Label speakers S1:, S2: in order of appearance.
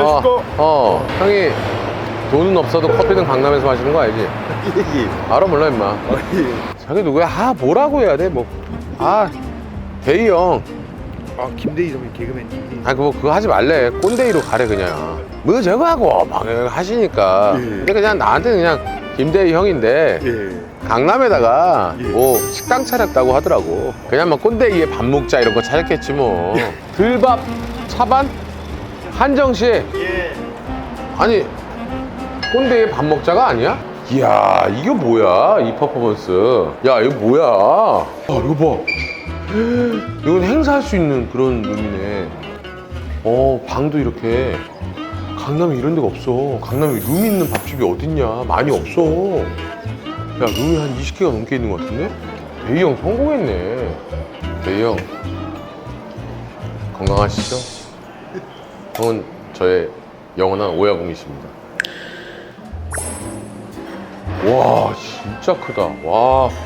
S1: 어, 어, 형이 돈은 없어도 커피는 강남에서 마시는 거 알지?
S2: 예,
S1: 알아 몰라 임마.
S2: 예.
S1: 자기 누구야? 아 뭐라고 해야 돼? 뭐. 아 대희 형.
S2: 아, 김대희 선배님 개그맨.
S1: 아 그거 그거 하지 말래. 꼰대이로 가래 그냥. 뭐 저거 하고 막 하시니까.
S2: 예.
S1: 근데 그냥 나한테는 그냥 김대희 형인데
S2: 예.
S1: 강남에다가
S2: 예.
S1: 뭐 식당 차렸다고 하더라고. 그냥 막 꼰대이에 밥 먹자 이런 거 차렸겠지 뭐. 들밥 차반 한정 씨.
S2: 예.
S1: 아니 꼰대에 밥 먹자가 아니야? 이야 이게 뭐야 이 퍼포먼스. 야 이거 뭐야? 아 이거 봐. 이건 행사할 수 있는 그런 룸이네. 어 방도 이렇게. 강남에 이런 데가 없어. 강남에 룸 있는 밥집이 어딨냐? 많이 없어. 야 룸이 한 20개가 넘게 있는 것 같은데? 대희 형 성공했네. 대희 형. 건강하시죠? 형은 저의 영원한 오야공이십니다. 와 진짜 크다. 와